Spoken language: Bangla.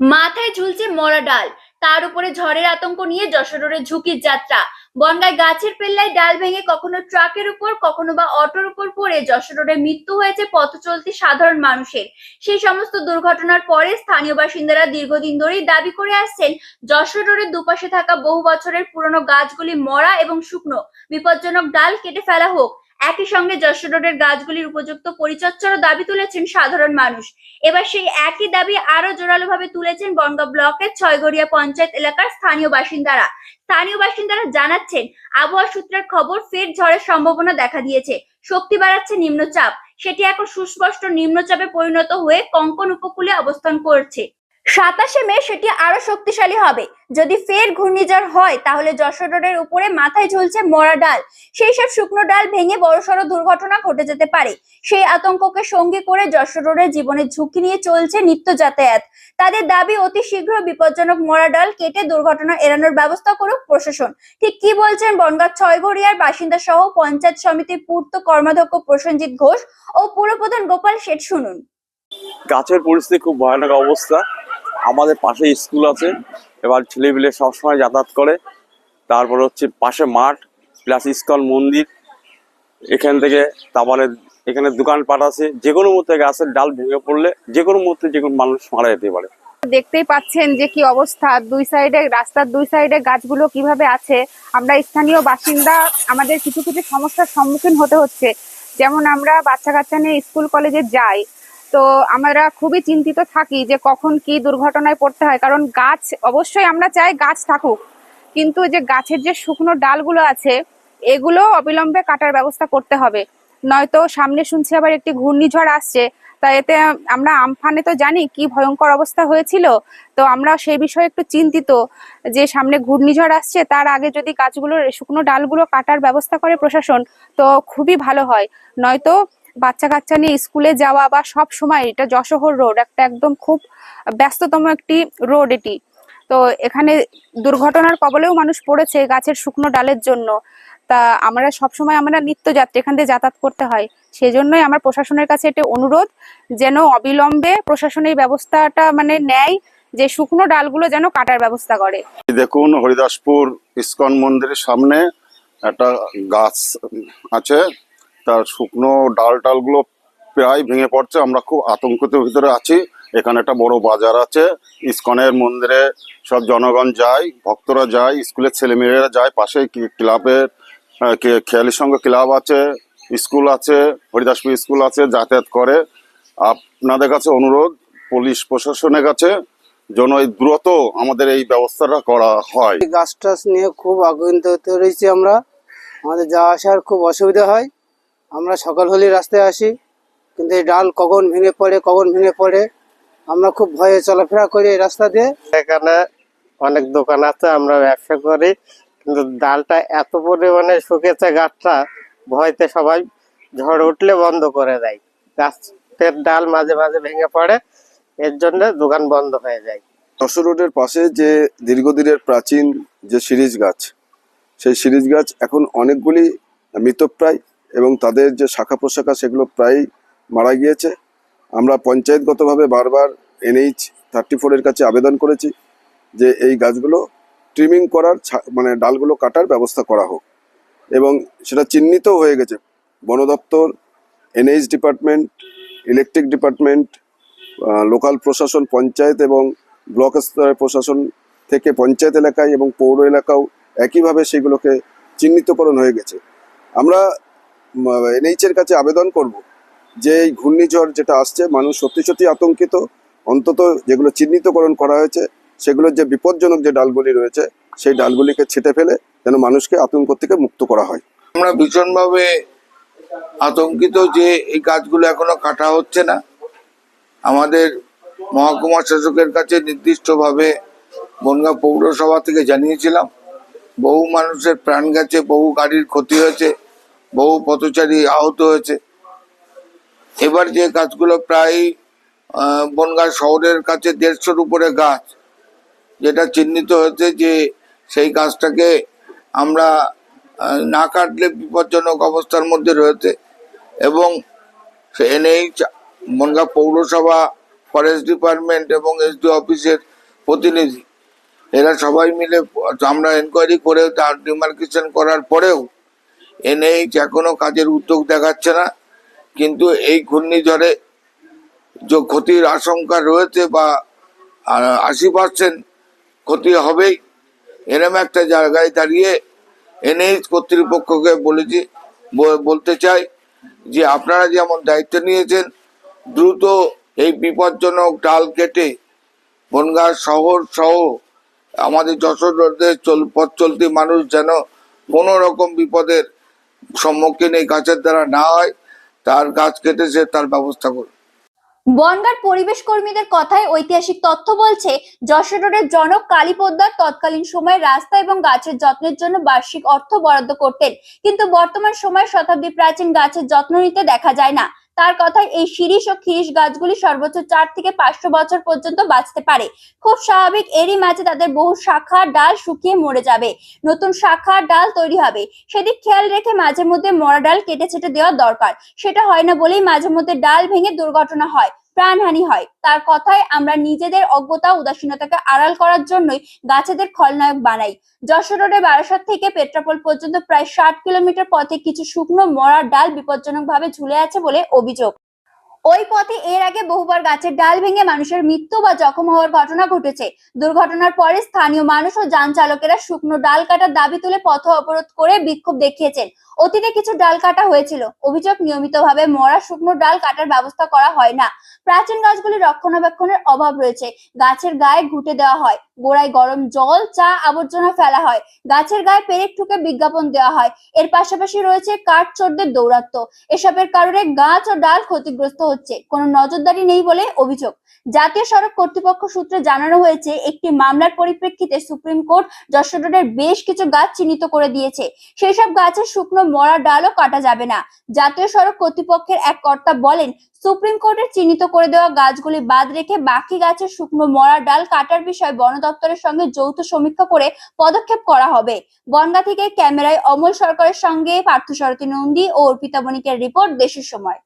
মাথায় ঝুলছে মরা ডাল। তার উপরে ঝড়ের আতঙ্ক নিয়ে যশোরের ঝুঁকির যাত্রা। বনগায় গাছের পেল্লায় ডাল ভেঙে কখনো ট্রাকের উপর, কখনো বা অটোর উপর পড়ে যশোরে মৃত্যু হয়েছে পথ চলতি সাধারণ মানুষের। সেই সমস্ত দুর্ঘটনার পরে স্থানীয় বাসিন্দারা দীর্ঘদিন ধরেই দাবি করে আসছেন যশোর রোডের দুপাশে থাকা বহু বছরের পুরনো গাছগুলি মরা এবং শুকনো। বিপজ্জনক ডাল কেটে ফেলা হোক। একই সঙ্গে যশোর রোডের গাছগুলির উপযুক্ত পরিচর্যারও দাবি তুলেছেন সাধারণ মানুষ। এবার সেই একই দাবি আরও জোরালোভাবে তুলেছেন বনগাঁ ব্লকের ছয়গড়িয়া পঞ্চায়েত এলাকার স্থানীয় বাসিন্দারা। স্থানীয় বাসিন্দারা জানাচ্ছেন, আবহাওয়া সূত্রের খবর ফের ঝড়ের সম্ভাবনা দেখা দিয়েছে। শক্তি বাড়াচ্ছে নিম্নচাপ। সেটি এখন সুস্পষ্ট নিম্নচাপে পরিণত হয়ে কঙ্কন উপকূলে অবস্থান করছে। সাতাশে মে সেটি আরও শক্তিশালী হবে। যদি ফের ঘূর্ণিঝড় হয়, তাহলে যশোর রোডের উপরে মাথায় ঝুলছে মরা ডাল। সেই সব শুকনো ডাল ভেঙে বড়সড় দুর্ঘটনা ঘটে যেতে পারে। সেই আতঙ্ককে সঙ্গী করে যশোর রোডের জীবনের ঝুঁকি নিয়ে চলছে নিত্য যাতায়াত। তাদের দাবি, অতি শীঘ্র বিপজ্জনক মরা ডাল কেটে দুর্ঘটনা এড়ানোর ব্যবস্থা করুক প্রশাসন। ঠিক কি বলছেন বনগাঁ ছয়গড়িয়ার বাসিন্দা সহ পঞ্চায়েত সমিতির পূর্ত কর্মাধ্যক্ষ প্রসেনজিৎ ঘোষ ও পুরপ্রধান গোপাল শেঠ শুনুন। গাছের পরিস্থিতি খুব ভয়ানক অবস্থা। আমাদের পাশে স্কুল আছে, এবার ছেলেপিলে সবসময় যাতায়াত করে। তারপর হচ্ছে পাশে মাঠ, প্লাস ইস্কন মন্দির, এখান থেকে তারপরে এখানে দোকানপাট আছে যে কোনো মুহূর্তে গাছের ডাল ভেঙে পড়লে যে কোনো মুহূর্তে যে কোনো মানুষ মারা যেতে পারে। দেখতেই পাচ্ছেন যে কি অবস্থা, দুই সাইডে, রাস্তার দুই সাইডে গাছগুলো কীভাবে আছে। আমরা স্থানীয় বাসিন্দা, আমাদের কিছু কিছু সমস্যার সম্মুখীন হতে হচ্ছে। যেমন আমরা বাচ্চা কাচ্চা নিয়ে স্কুল কলেজে যাই তো আমরা খুবই চিন্তিত থাকি যে কখন কি দুর্ঘটনায় পড়তে হয়। কারণ গাছ, অবশ্যই আমরা চাই গাছ থাকুক। কিন্তু যে গাছের যে শুকনো ডালগুলো আছে, এগুলো অবিলম্বে কাটার ব্যবস্থা করতে হবে। নয়তো সামনে শুনছি আবার একটি ঘূর্ণিঝড় আসছে, তা এতে আমরা আমফানে তো জানি কি ভয়ঙ্কর অবস্থা হয়েছিল। তো আমরা সেই বিষয়ে একটু চিন্তিত যে সামনে ঘূর্ণিঝড় আসছে, তার আগে যদি গাছগুলোর শুকনো ডালগুলো কাটার ব্যবস্থা করে প্রশাসন, তো খুবই ভালো হয়। নয়তো বাচ্চা কাচ্চা নিয়ে স্কুলে যাওয়া বা সব সময় এটা যশোহর রোড, একটা একদম খুব ব্যস্ততম একটি রোড এটি। তো এখানে দুর্ঘটনার কবলেও মানুষ পড়েছে গাছের শুকনো ডালের জন্য। তা আমরা সবসময় আমরা নিত্যযাত্রী, এখান দিয়ে যাতায়াত করতে হয়। সেজন্যই আমার প্রশাসনের কাছে এটা অনুরোধ, যেন অবিলম্বে প্রশাসন এই ব্যবস্থাটা মানে নেয়, যে শুকনো ডালগুলো যেন কাটার ব্যবস্থা করে। দেখুন, হরিদাসপুর ইস্কন মন্দিরের সামনে একটা গাছ আছে। তার শুকনো ডাল টালগুলো প্রায় ভেঙে পড়ছে। আমরা খুব আতঙ্কিত ভিতরে আছি। এখানে একটা বড় বাজার আছে। ইস্কনের মন্দিরে সব জনগণ যায়, ভক্তরা যায়, স্কুলের ছেলেমেয়েরা যায়। পাশে ক্লাবের খেয়ালি সংঘ ক্লাব আছে, স্কুল আছে হরিদাসপুর স্কুল আছে, যাতায়াত করে। আপনাদের কাছে অনুরোধ, পুলিশ প্রশাসনের কাছে যেন এই দ্রুত আমাদের এই ব্যবস্থাটা করা হয়। গাছ টাছ নিয়ে খুব আগুন হতে রয়েছি আমরা। আমাদের যাওয়া আসার খুব অসুবিধা হয়। আমরা সকাল হলে রাস্তায় আসি কিন্তু এই ডাল কখন ভেঙে পড়ে কখন ভেঙে পড়ে আমরা খুব ভয়ে চলাফেরা করি এই রাস্তা দিয়ে। এখানে অনেক দোকান আছে আমরা ব্যবসা করি কিন্তু ডালটা এত পরিমাণে শুকেছে গাছটা ভয়তে সবাই ঝড় উঠলে বন্ধ করে দেয়। গাছের ডাল মাঝে মাঝে ভেঙে পড়ে এর জন্য দোকান বন্ধ হয়ে যায়। যশোর রোডের পাশে যে দীর্ঘদিনের প্রাচীন যে সিরিজ গাছ সেই সিরিজ গাছ এখন অনেকগুলি মৃতপ্রায় এবং তাদের যে শাখা প্রশাখা, সেগুলো প্রায় মারা গিয়েছে। আমরা পঞ্চায়েতগতভাবে বারবার এনএইচ থার্টি ফোরের কাছে আবেদন করেছি যে এই গাছগুলো ট্রিমিং করার মানে ডালগুলো কাটার ব্যবস্থা করা হোক। এবং সেটা চিহ্নিত হয়ে গেছে। বন দপ্তর NH department electric department local প্রশাসন, পঞ্চায়েত এবং ব্লক স্তরের প্রশাসন থেকে পঞ্চায়েত এলাকায় এবং পৌর এলাকাও একইভাবে সেগুলোকে চিহ্নিতকরণ হয়ে গেছে। আমরা এনএইচ এর কাছে আবেদন করব যে এই ঘূর্ণিঝড় যেটা আসছে, মানুষ সত্যি সত্যি আতঙ্কিত। অন্তত যেগুলো চিহ্নিতকরণ করা হয়েছে, সেগুলোর যে বিপজ্জনক যে ডালগুলি রয়েছে, সেই ডালগুলিকে ছেটে ফেলে যেন মানুষকে আতঙ্ক থেকে মুক্ত করা হয়। আমরা ভীষণভাবে আতঙ্কিত যে এই গাছগুলো এখনও কাটা হচ্ছে না। আমাদের মহকুমা শাসকের কাছে নির্দিষ্টভাবে বনগাঁ পৌরসভা থেকে জানিয়েছিলাম, বহু মানুষের প্রাণ গেছে, বহু গাড়ির ক্ষতি হয়েছে। বহু পথচারী আহত হয়েছে। এবার যে গাছগুলো প্রায় বনগাঁ শহরের কাছে দেড়শোর উপরে গাছ, যেটা চিহ্নিত হয়েছে যে সেই গাছটাকে আমরা না কাটলে বিপজ্জনক অবস্থার মধ্যে রয়েছে এবং এনএইচ, বনগাঁ পৌরসভা, ফরেস্ট ডিপার্টমেন্ট এবং এসডি অফিসের প্রতিনিধি, এরা সবাই মিলে আমরা এনকোয়ারি করে তার ডিমার্কেশন করার পরেও এনএইচ এখনও কাজের উদ্যোগ দেখাচ্ছে না, কিন্তু এই ঘূর্ণিঝড়ে যে ক্ষতির আশঙ্কা রয়েছে বা আশি পার্সেন্ট ক্ষতি হবেই, এরম একটা জায়গায় দাঁড়িয়ে এনএইচ কর্তৃপক্ষকে বলেছি বলতে চাই যে আপনারা যেমন দায়িত্ব নিয়েছেন, দ্রুত এই বিপজ্জনক ডাল কেটে বনগাঁ শহর সহ আমাদের যশোর রোডে চল, পথ চলতি মানুষ যেন কোনো রকম বিপদের সম্মুখীন এই গাছের দ্বারা না হয়, তার গাছ কেটেছে তার ব্যবস্থা করুন বনগাঁর পরিবেশ কর্মীদের কথায় ঐতিহাসিক তথ্য বলছে, যশোর রোডের জনক কালী পোদ্দার তৎকালীন সময় রাস্তা এবং গাছের যত্নের জন্য বার্ষিক অর্থ বরাদ্দ করতেন। কিন্তু বর্তমান সময় শতাব্দী প্রাচীন গাছের যত্ন নিতে দেখা যায় না। তার কথায় এই শিরিষ ও খিরিশ গাছগুলি সর্বোচ্চ চার থেকে পাঁচশো বছর পর্যন্ত বাঁচতে পারে। খুব স্বাভাবিক এরই মাঝে তাদের বহু শাখা ডাল শুকিয়ে মরে যাবে। নতুন শাখা ডাল তৈরি হবে। সেদিক খেয়াল রেখে মাঝে মধ্যে মরা ডাল কেটে ছেটে দেওয়া দরকার। সেটা হয় না বলেই মাঝে মধ্যে ডাল ভেঙে দুর্ঘটনা হয়। প্রাণহানি হয়। তার কথায় আমরা নিজেদের অজ্ঞতা, উদাসীনতাকে আড়াল করার জন্যই গাছেদের খলনায়ক বানাই। যশোর রোডে বারাসাত থেকে পেট্রাপোল পর্যন্ত প্রায় ষাট কিলোমিটার পথে কিছু শুকনো মরার ডাল বিপজ্জনক ভাবে ঝুলে আছে বলে অভিযোগ। ওই পথে এর আগে বহুবার গাছের ডাল ভেঙে মানুষের মৃত্যু বা জখম হওয়ার ঘটনা ঘটেছে। দুর্ঘটনার পরে স্থানীয় মানুষ ও যান চালকেরা শুকনো ডাল কাটার দাবি তুলে পথ অবরোধ করে বিক্ষোভ দেখিয়েছেন। অতীতে কিছু ডাল কাটা হয়েছিল। অভিযোগ, নিয়মিতভাবে মরা শুকনো ডাল কাটার ব্যবস্থা করা হয় না। প্রাচীন গাছগুলি রক্ষণাবেক্ষণের অভাব রয়েছে। গাছের গায়ে ঘুটে দেওয়া হয়। গোড়ায় গরম জল, চা, আবর্জনা ফেলা হয়। গাছের গায়ে পেরেক ঠুকে বিজ্ঞাপন দেওয়া হয়। এর পাশাপাশি রয়েছে কাঠ চোরদের দৌরাত্ম্য। এসবের কারণে গাছ ও ডাল ক্ষতিগ্রস্ত হচ্ছে। কোনো নজরদারি নেই বলে অভিযোগ। জাতীয় সড়ক কর্তৃপক্ষ সূত্রে জানানো হয়েছে, একটি মামলার পরিপ্রেক্ষিতে সুপ্রিম কোর্ট যশোর রোডের বেশ কিছু গাছ চিহ্নিত করে দিয়েছে। সেই সব গাছের শুকনো মরা ডালও কাটা যাবে না। জাতীয় সড়ক কর্তৃপক্ষের এক কর্তা বলেন, সুপ্রিম কোর্টের চিহ্নিত করে দেওয়া গাছগুলি বাদ রেখে বাকি গাছের শুকনো মরা ডাল কাটার বিষয়ে বন দপ্তরের সঙ্গে যৌথ সমীক্ষা করে পদক্ষেপ করা হবে। বনগা থেকে ক্যামেরায় অমল সরকারের সঙ্গে পার্থ সারথী নন্দী ও অর্পিতা বণিকের রিপোর্ট দেশের সময়।